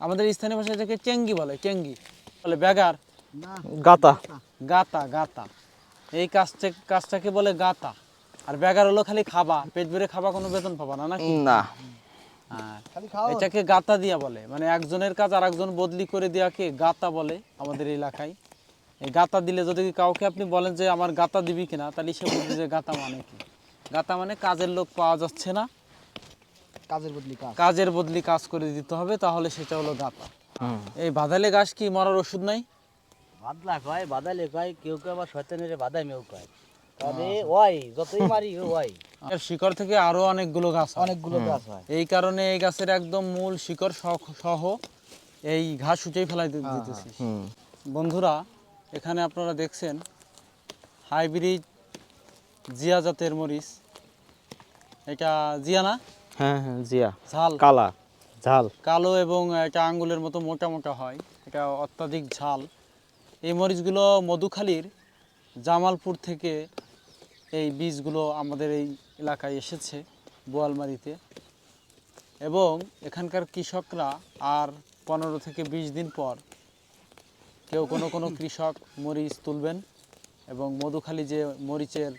আমাদের স্থানীয় ভাষায় এটাকে চেঙ্গি বলে চেঙ্গি বলে ব্যাগার গাতা। গাতা গাতা। এই কাজটা কাজটাকে বলে গাতা। আর ব্যাগার হলো খালি খাবা পেট ভরে খাবা কোনো বেতন পাবা না নাকি? না। আর খালি খাও এটাকে গাতা দিয়া বলে। মানে একজনের কাজ আর একজন বদলি করে দেওয়াকে গাতা বলে আমাদের এলাকায়। এই গাতা দিলে যদি কাউকে আপনি বলেন যে আমার গাতা দিবি কিনা? তাহলে সে বুঝবে যে গাতা মানে কি। গাতা মানে কাজের লোক পাওয়া যাচ্ছে না। কাজের বদলি কাজ। কাজের বদলি কাজ করে দিতে হবে তাহলে সেটা হলো গাতা এই বাদালে গাছ কি মরার ওষুধ নাই? বাদলা কয় বাদালে কয় কেউ কেউ আবার শয়তানের বাদামেও কয়। তবে ওই যতই মারি ওই এর শিকড় থেকে আরও অনেকগুলো গাছ অনেকগুলো গাছ হয়। এই কারণে এই গাছের একদম মূল শিকড় সহ- এই ঘাস উঠেই ফেলাই দিতেছি। বন্ধুরা এখানে আপনারা দেখছেন হাইব্রিড জিয়া জাতের মরিচ। এটা জিয়া না? হ্যাঁ হ্যাঁ জিয়া। ঝাল। কালা ঝাল। কালো এবং এটা আঙ্গুলের মতো মোটা মোটা হয়। এটা অত্যাধিক ঝাল। এই মরিচগুলো মধুখালীর জামালপুর থেকে এই বীজগুলো আমাদের এই এলাকায় এসেছে বোয়ালমারিতে। এবং এখানকার কৃষকরা আর পনেরো থেকে বিশ দিন পর কেউ কোনো কোনো কৃষক মরিচ তুলবেন এবং মধুখালী যে মরিচের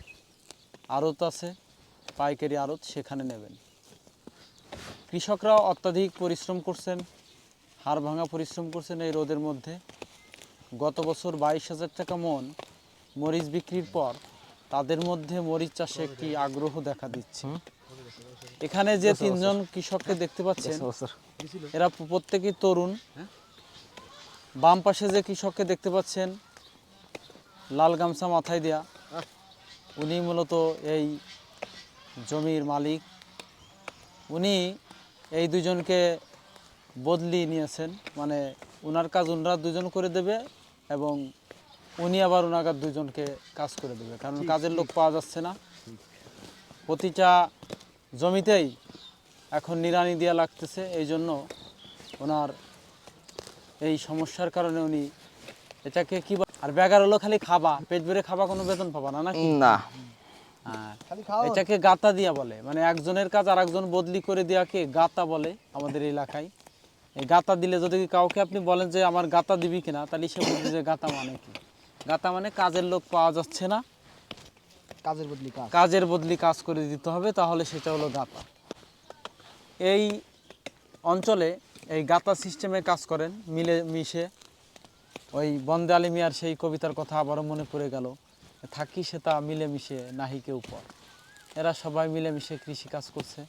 আড়ত আছে পাইকারি আড়ত সেখানে নেবেন। কৃষকরা অত্যাধিক পরিশ্রম করছেন হাড় ভাঙা পরিশ্রম করছেন এই রোদের মধ্যে। গত বছর বাইশ হাজার টাকা মন মরিচ বিক্রির পর তাদের মধ্যে মরিচ চাষে একটি আগ্রহ দেখা দিচ্ছে। এখানে যে তিনজন কৃষককে দেখতে পাচ্ছেন এরা প্রত্যেকেই তরুণ। বাম পাশে যে কৃষককে দেখতে পাচ্ছেন লাল গামছা মাথায় দেয়া উনি মূলত এই জমির মালিক। উনি এই দুজনকে বদলি নিয়েছেন। মানে ওনার কাজ ওনারা দুজন করে দেবে এবং উনি আবার ওনার দুজনকে কাজ করে দেবে। কারণ কাজের লোক পাওয়া যাচ্ছে না। প্রতিটা জমিতেই এখন নিরানি দেওয়া লাগতেছে। এই জন্য ওনার এই সমস্যার কারণে উনি এটাকে কি বলে- আর ব্যাগার হলো খালি খাবা পেট ভরে খাবা কোনো বেতন পাবা না নাকি? না। এটাকে গাতা দিয়া বলে। মানে একজনের কাজ আর একজন বদলি করে দেওয়াকে গাতা বলে আমাদের এলাকায়। এই গাতা দিলে যদি কাউকে আপনি বলেন যে আমার গাতা দিবি কিনা তাহলে সে বুঝবে যে গাতা মানে কি। গাতা মানে কাজের লোক পাওয়া যাচ্ছে না। কাজের বদলি কাজ। কাজের বদলি কাজ করে দিতে হবে তাহলে সেটা হলো গাতা। এই অঞ্চলে এই গাতা সিস্টেমে কাজ করেন মিলে মিশে। ওই বন্দে আলী মিয়ার সেই কবিতার কথা আবারও মনে পড়ে গেল। থাকি সে তা মিলেমিশে নাহি কেউ পর। এরা সবাই মিলেমিশে কৃষি কাজ করছে।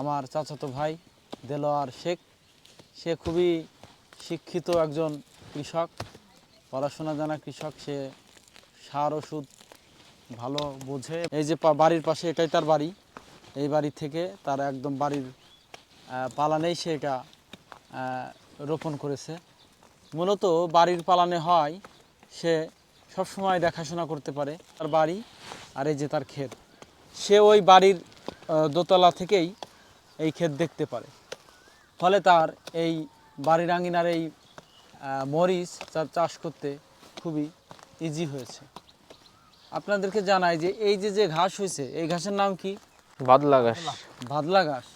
আমার চাচাতো ভাই দেলোয়ার শেখ, সে খুবই শিক্ষিত একজন কৃষক, পড়াশোনা জানা কৃষক, সে সার, ওষুধ ভালো বোঝে। এই যে বাড়ির পাশে এটাই তার বাড়ি। এই বাড়ি থেকে তার একদম বাড়ির পালানেই সে এটা রোপণ করেছে। মূলত বাড়ির পালানে হয়, সে সবসময় দেখাশোনা করতে পারে তার বাড়ি আর এই যে তার ক্ষেত। সে ওই বাড়ির দোতলা থেকেই এই ক্ষেত দেখতে পারে। ফলে তার এই বাড়ির আঙিনার এই মরিচ তার চাষ করতে খুবই ইজি হয়েছে। আপনাদেরকে জানাই যে এই যে যে ঘাস হয়েছে এই ঘাসের নাম কি? বাদলা গাছ বাদলা ঘাস।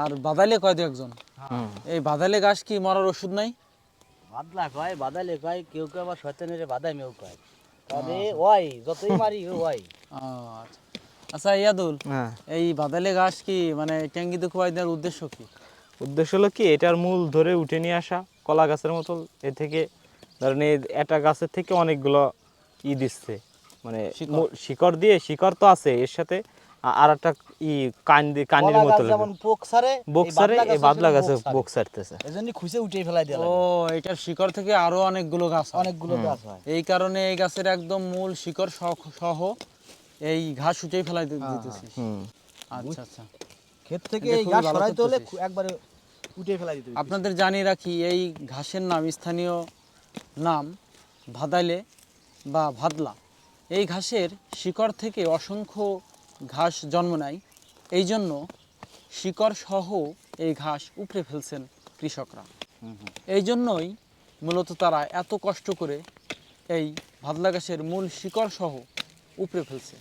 আর বাদালে কয় দু একজন এই বাদালে ঘাস কি মরার ওষুধ নাই? বাদলা কয় বাদালে কয় কেউ কেউ আবার শয়তানের বাদামেও কয়। তবে ওই যতই মারি ওই আচ্ছা। আচ্ছা ইয়াদুল হ্যাঁ। এই বাদালে ঘাস কি মানে ট্যাঙ্গি দুখুয়াই দেওয়ার উদ্দেশ্য কি? উদ্দেশ্য হলো কি এটার মূল ধরে উঠে নিয়ে আসা কলা গাছের মতো। এ থেকে ধরেন একটা গাছের থেকে অনেকগুলো ই দিচ্ছে। মানে শিকড়। দিয়ে শিকড় তো আছে এর সাথে আর একটা ই কান দিয়ে কানের মতো গাছ যেমন পোক বক্সারে এই বাদলা গাছে বোক সারতেছে। এই জন্য খুঁজে উঠে ফেলাই ও এটার শিকড় থেকে আরও অনেকগুলো গাছ অনেকগুলো গাছ হয়। এই কারণে এই গাছের একদম মূল শিকড় সহ এই ঘাস উঠেই ফেলাই দি- দিতেছিস। আচ্ছা আচ্ছা। ক্ষেত থেকে এই হলে একবারে উঠে ফেলাই দিতে আপনাদের জানিয়ে রাখি এই ঘাসের নাম স্থানীয় নাম ভাদাইলে বা ভাদলা। এই ঘাসের শিকড় থেকে অসংখ্য ঘাস জন্ম নেয়। এই জন্য শিকড় সহ এই ঘাস উপড়ে ফেলছেন কৃষকরা। এই জন্যই মূলত তারা এত কষ্ট করে এই ভাদলা ঘাসের মূল শিকড় সহ উপড়ে ফেলছে।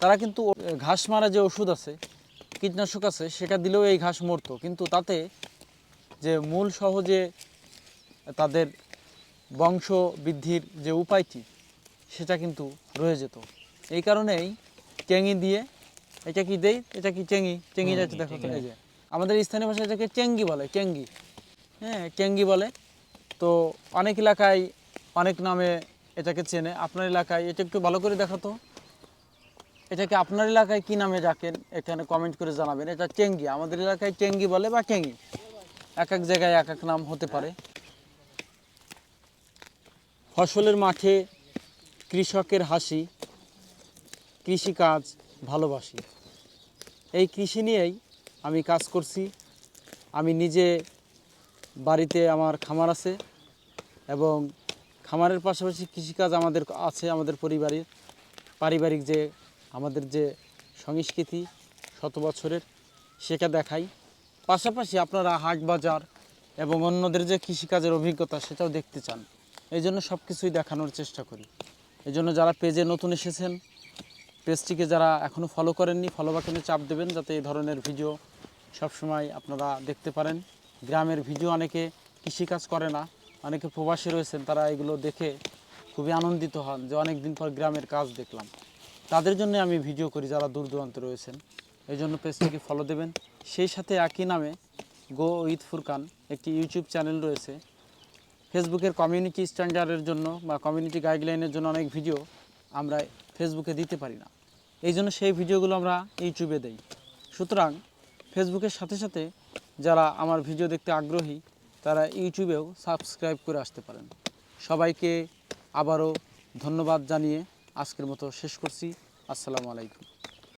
তারা কিন্তু ঘাস মারা যে ওষুধ আছে কীটনাশক আছে সেটা দিলেও এই ঘাস মরতো। কিন্তু তাতে যে মূল সহজে তাদের বংশ বৃদ্ধির যে উপায়টি সেটা কিন্তু রয়ে যেত। এই কারণেই চেঙ্গি দিয়ে এটা কি দেই? এটা কি চেঙ্গি চেঙ্গি যাচ্ছে দেখো এই যে। আমাদের স্থানীয় ভাষায় এটাকে চেঙ্গি বলে চেঙ্গি হ্যাঁ চেঙ্গি বলে। তো অনেক এলাকায় অনেক নামে এটাকে চেনে। আপনার এলাকায় এটা একটু ভালো করে দেখাতো। এটাকে আপনার এলাকায় কি নামে ডাকেন? এখানে কমেন্ট করে জানাবেন। এটা চেঙ্গি। আমাদের এলাকায় চেঙ্গি বলে বা চেঙ্গি? এক এক জায়গায় এক এক নাম হতে পারে। ফসলের মাঠে কৃষকের হাসি, কৃষিকাজ, ভালোবাসি। এই কৃষি নিয়েই আমি কাজ করছি। আমি নিজে বাড়িতে আমার খামার আছে এবং খামারের পাশাপাশি কৃষিকাজ আমাদের আছে, আমাদের পরিবারের পারিবারিক যে আমাদের যে সংস্কৃতি শত বছরের সেটা দেখাই। পাশাপাশি আপনারা হাট বাজার এবং অন্যদের যে কৃষিকাজের অভিজ্ঞতা সেটাও দেখতে চান। এই জন্য সব কিছুই দেখানোর চেষ্টা করি। এই জন্য যারা পেজে নতুন এসেছেন পেজটিকে যারা এখনও ফলো করেননি ফলো বাটনে চাপ দেবেন যাতে এই ধরনের ভিডিও সবসময় আপনারা দেখতে পারেন। গ্রামের ভিডিও অনেকে কৃষিকাজ করে না, অনেকে প্রবাসী রয়েছেন, তারা এগুলো দেখে খুবই আনন্দিত হন যে অনেক দিন পর গ্রামের কাজ দেখলাম। তাদের জন্য আমি ভিডিও করি যারা দূর দূরান্তে রয়েছেন। এই জন্য পেজটিকে ফলো দেবেন। সেই সাথে একই নামে গো উইথ ফুরকান একটি ইউটিউব চ্যানেল রয়েছে। ফেসবুকের কমিউনিটি স্ট্যান্ডার্ডের জন্য বা কমিউনিটি গাইডলাইনের জন্য অনেক ভিডিও আমরা ফেসবুকে দিতে পারি না। এই জন্য সেই ভিডিওগুলো আমরা ইউটিউবে দেই। সুতরাং ফেসবুকের সাথে সাথে যারা আমার ভিডিও দেখতে আগ্রহী, তারা ইউটিউবেও সাবস্ক্রাইব করে আসতে পারেন। সবাইকে আবারও ধন্যবাদ জানিয়ে আজকের মতো শেষ করছি। আসসালামু আলাইকুম।